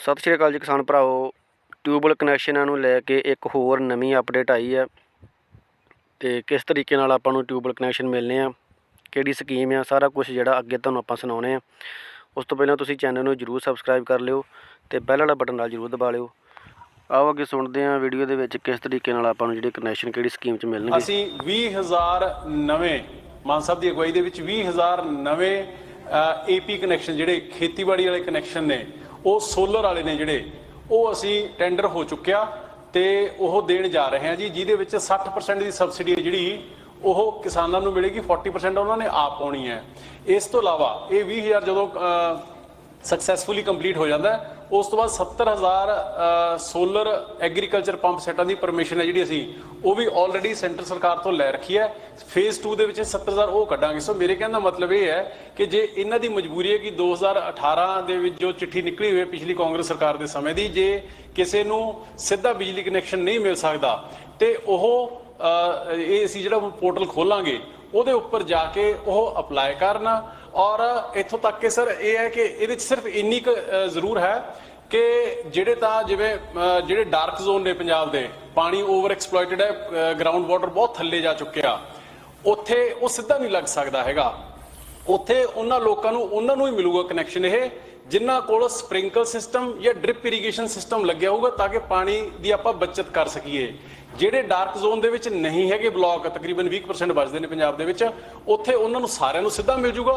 ਸਤਿ ਸ਼੍ਰੀ ਅਕਾਲ ਜੀ ਕਿਸਾਨ ਭਰਾਓ ਟਿਊਬਲ ਕਨੈਕਸ਼ਨਾਂ ਨੂੰ ਲੈ ਕੇ ਇੱਕ ਹੋਰ ਨਵੀਂ ਅਪਡੇਟ ਆਈ ਹੈ। ਤੇ ਕਿਸ ਤਰੀਕੇ ਨਾਲ ਆਪਾਂ ਨੂੰ ਟਿਊਬਲ ਕਨੈਕਸ਼ਨ ਮਿਲਨੇ ਆ, ਕਿਹੜੀ ਸਕੀਮ ਆ, ਸਾਰਾ ਕੁਝ ਜਿਹੜਾ ਅੱਗੇ ਤੁਹਾਨੂੰ ਆਪਾਂ ਸੁਣਾਉਣੇ ਆ। ਉਸ ਤੋਂ ਪਹਿਲਾਂ ਤੁਸੀਂ ਚੈਨਲ ਨੂੰ ਜਰੂਰ ਸਬਸਕ੍ਰਾਈਬ ਕਰ ਲਿਓ ਤੇ ਬੈਲ ਵਾਲਾ ਬਟਨ ਨਾਲ ਜਰੂਰ ਦਬਾ ਲਿਓ। ਆਓ ਅੱਗੇ ਸੁਣਦੇ ਹਾਂ ਵੀਡੀਓ ਦੇ ਵਿੱਚ ਕਿਸ ਤਰੀਕੇ ਨਾਲ ਆਪਾਂ ਨੂੰ ਜਿਹੜੇ ਕਨੈਕਸ਼ਨ ਕਿਹੜੀ ਸਕੀਮ 'ਚ ਮਿਲਣਗੇ। ਅਸੀਂ 20000 ਨਵੇਂ, ਮਾਨ ਸਾਹਿਬ ਦੀ ਅਗਵਾਈ ਦੇ ਵਿੱਚ 20000 ਨਵੇਂ ਏਪੀ ਕਨੈਕਸ਼ਨ ਜਿਹੜੇ ਖੇਤੀਬਾੜੀ ਵਾਲੇ ਕਨੈਕਸ਼ਨ ਨੇ ਉਹ ਸੋਲਰ ਵਾਲੇ ਨੇ ਜਿਹੜੇ, ਉਹ ਅਸੀਂ ਟੈਂਡਰ ਹੋ ਚੁੱਕਿਆ ਤੇ ਉਹ ਦੇਣ ਜਾ ਰਹੇ ਹਾਂ ਜੀ, ਜਿਹਦੇ ਵਿੱਚ 60% ਦੀ ਸਬਸਿਡੀ ਹੈ ਜਿਹੜੀ, ਉਹ ਕਿਸਾਨਾਂ ਨੂੰ ਮਿਲੇਗੀ 40% ਉਹਨਾਂ ਨੇ ਆਪ ਪਾਉਣੀ ਹੈ। ਇਸ ਤੋਂ ਇਲਾਵਾ ਇਹ 20000 ਜਦੋਂ ਸਕਸੈਸਫੁਲੀ ਕੰਪਲੀਟ ਹੋ ਜਾਂਦਾ ਉਸ ਤੋਂ ਬਾਅਦ 70000 ਸੋਲਰ ਐਗਰੀਕਲਚਰ ਪੰਪ ਸੈਟਾਂ ਦੀ ਪਰਮਿਸ਼ਨ ਹੈ ਜਿਹੜੀ ਅਸੀਂ, ਉਹ ਵੀ ਆਲਰੇਡੀ ਸੈਂਟਰ ਸਰਕਾਰ ਤੋਂ ਲੈ ਰੱਖੀ ਹੈ। ਫੇਜ਼ 2 ਦੇ ਵਿੱਚ 70000 ਉਹ ਕੱਢਾਂਗੇ। ਸੋ ਮੇਰੇ ਕਹਿਣ ਦਾ ਮਤਲਬ ਇਹ ਹੈ ਕਿ ਜੇ ਇਹਨਾਂ ਦੀ ਮਜਬੂਰੀ ਹੈ ਕਿ 2018 ਦੇ ਵਿੱਚ ਜੋ ਚਿੱਠੀ ਨਿਕਲੀ ਹੋਈ ਹੈ ਪਿਛਲੀ ਕਾਂਗਰਸ ਸਰਕਾਰ ਦੇ ਸਮੇਂ ਦੀ, ਜੇ ਕਿਸੇ ਨੂੰ ਸਿੱਧਾ ਬਿਜਲੀ ਕਨੈਕਸ਼ਨ ਨਹੀਂ ਮਿਲ ਸਕਦਾ, ਤੇ ਉਹ ਇਹ ਅਸੀਂ ਜਿਹੜਾ ਪੋਰਟਲ ਖੋਲਾਂਗੇ ਉਹਦੇ ਉੱਪਰ ਜਾ ਕੇ ਉਹ ਅਪਲਾਈ ਕਰਨਾ। ਔਰ ਇੱਥੋਂ ਤੱਕ ਕਿ ਸਰ ਇਹ ਹੈ ਕਿ ਇਹਦੇ ਵਿੱਚ ਸਿਰਫ ਇੰਨੀ ਕੁ ਜ਼ਰੂਰ ਹੈ ਕਿ ਜਿਹੜੇ ਤਾਂ ਜਿਵੇਂ ਜਿਹੜੇ ਡਾਰਕ ਜ਼ੋਨ ਨੇ ਪੰਜਾਬ ਦੇ, ਪਾਣੀ ਓਵਰ ਐਕਸਪਲੋਇਟਡ ਹੈ ਗਰਾਊਂਡ ਵਾਟਰ ਬਹੁਤ ਥੱਲੇ ਜਾ ਚੁੱਕਿਆ, ਉੱਥੇ ਉਹ ਸਿੱਧਾ ਨਹੀਂ ਲੱਗ ਸਕਦਾ ਹੈਗਾ। ਉੱਥੇ ਉਹਨਾਂ ਲੋਕਾਂ ਨੂੰ, ਉਹਨਾਂ ਨੂੰ ਹੀ ਮਿਲੂਗਾ ਕਨੈਕਸ਼ਨ ਇਹ। ਜਿਨ੍ਹਾਂ ਕੋਲ ਸਪ੍ਰਿੰਕਲ ਸਿਸਟਮ ਜਾਂ ਡ੍ਰਿਪ ਇਰੀਗੇਸ਼ਨ ਸਿਸਟਮ ਲੱਗਿਆ ਹੋਊਗਾ ਤਾਂ ਕਿ ਪਾਣੀ ਦੀ ਆਪਾਂ ਬਚਤ ਕਰ ਸਕੀਏ। ਜਿਹੜੇ ਡਾਰਕ ਜ਼ੋਨ ਦੇ ਵਿੱਚ ਨਹੀਂ ਹੈਗੇ ਬਲਾਕ ਤਕਰੀਬਨ 20% ਬਚਦੇ ਨੇ ਪੰਜਾਬ ਦੇ ਵਿੱਚ, ਉੱਥੇ ਉਹਨਾਂ ਨੂੰ ਸਾਰਿਆਂ ਨੂੰ ਸਿੱਧਾ ਮਿਲ ਜੂਗਾ।